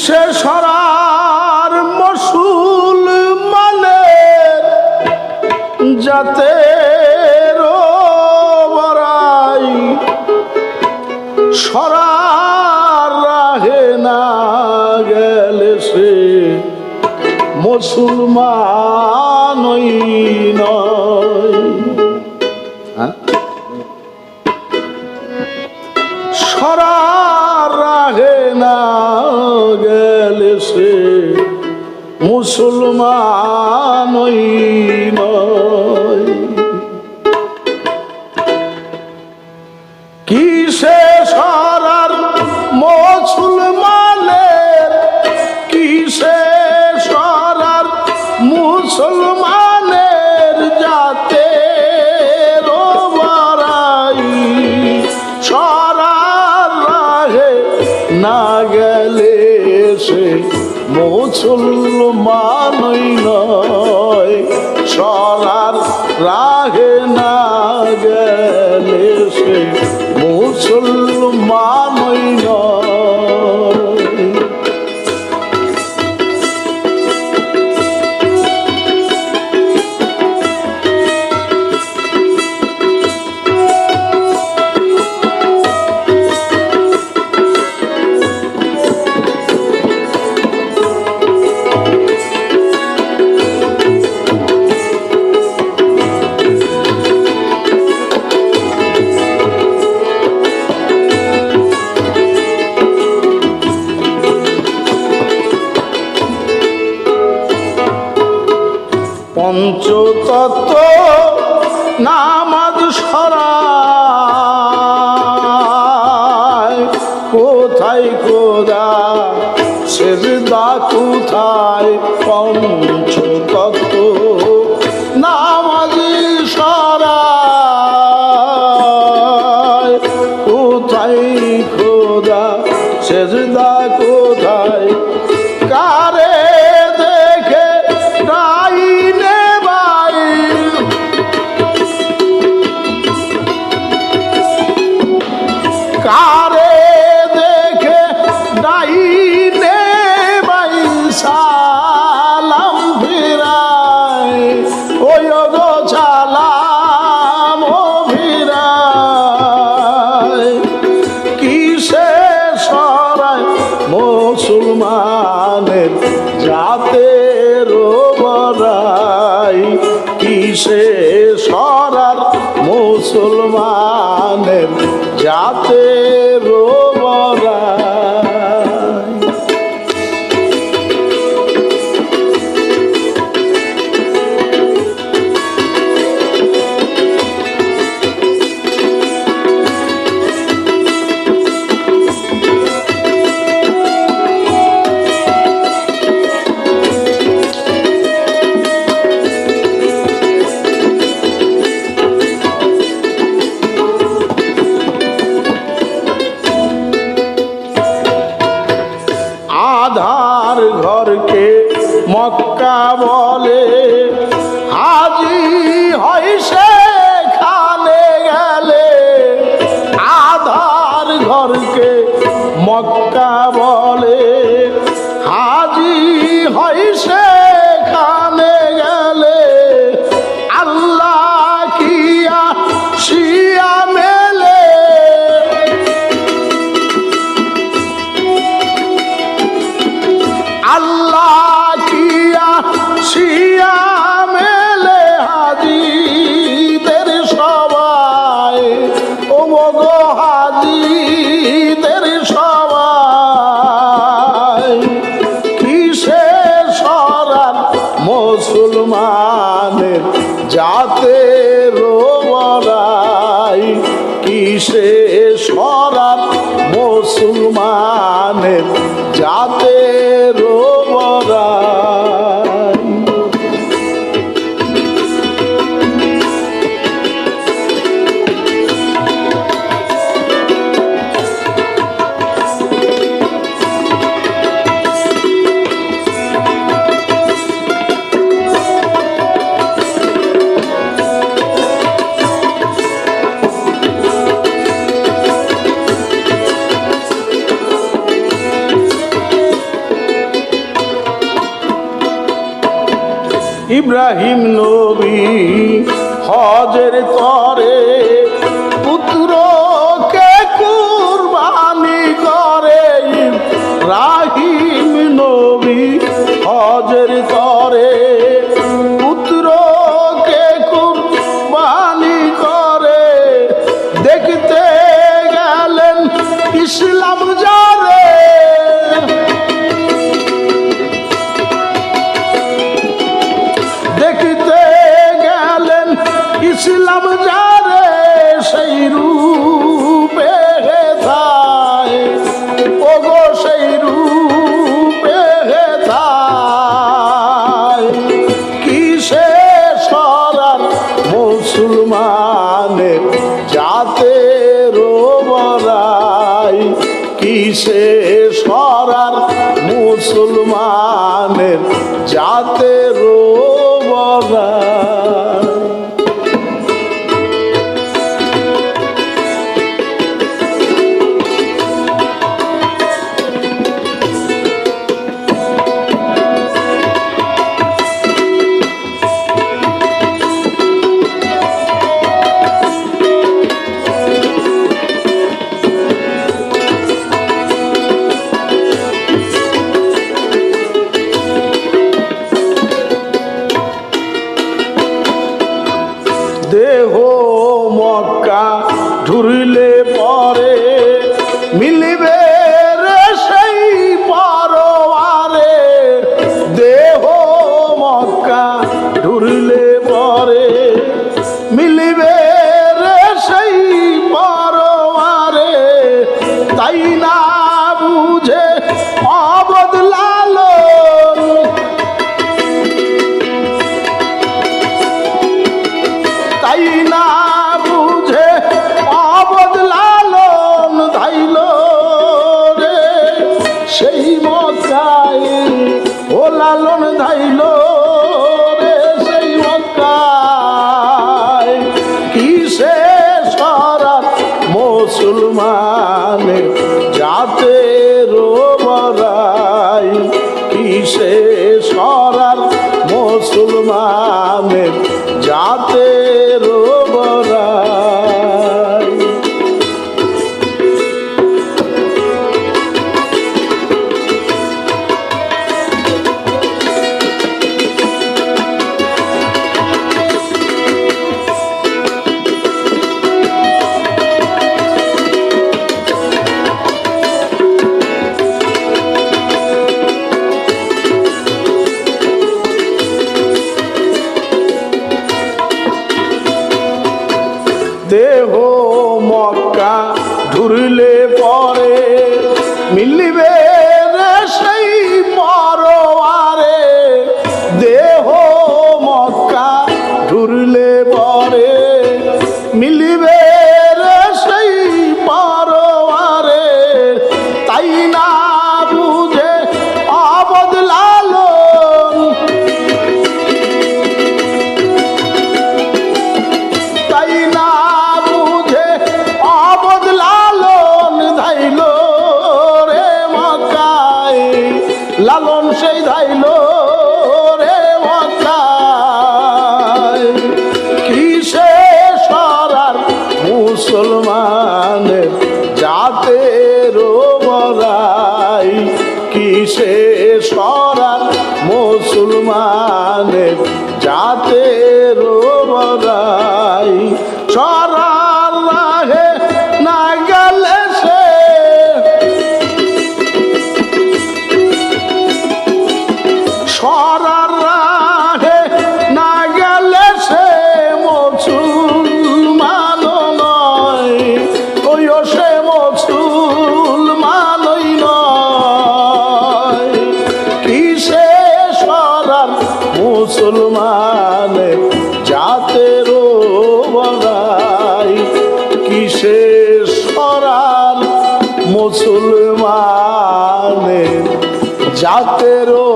কিসে সরার মসুল মানে যাতে বড়াই সরার রাহে না গেলে সে মুসলমানই নয়। গেলে মুসলমানই নয়। সরার রাহে না গেলে সে মুসলমানই পঞ্চতত্ত্ব নামাজ সরা কোথায় কোদা সেজদা কোথায়? পঞ্চতত্ত্ব। মুসলমানের জাতের রোবরাই কিসে সরার মুসলমানের জাতের মক্কা বলে হাজি হয় সেখানে গেলে আধার ঘরকে মক্কা বলে। মুসলমানের যাতে ইব্রাহিম নবী হজের তরে পুত্রকে কুরবানি করে? ইব্রাহিম নবী হজের তরে মুসলমানে যাতে রোবরাই কিসে সরার মুসলমানের যাতে ঢুরলে পরে মিলিবে রে সেই পরওয়ারে দেহ মক্কা ঢুরলে পরে মিলিবে রে সেই পরওয়ারে তাই না বুঝে তাই না মুসলমানে যাতে রোবরাই কিসে সরার মুসলমানের যাতে দেহ মক্কা ঢুরলে পরে সরার সে সে মুসলমানই নয়। কিসে সরার মুসলমানে যাতে রোবরাই? কিসে সরার মুসলমানের যাতে রো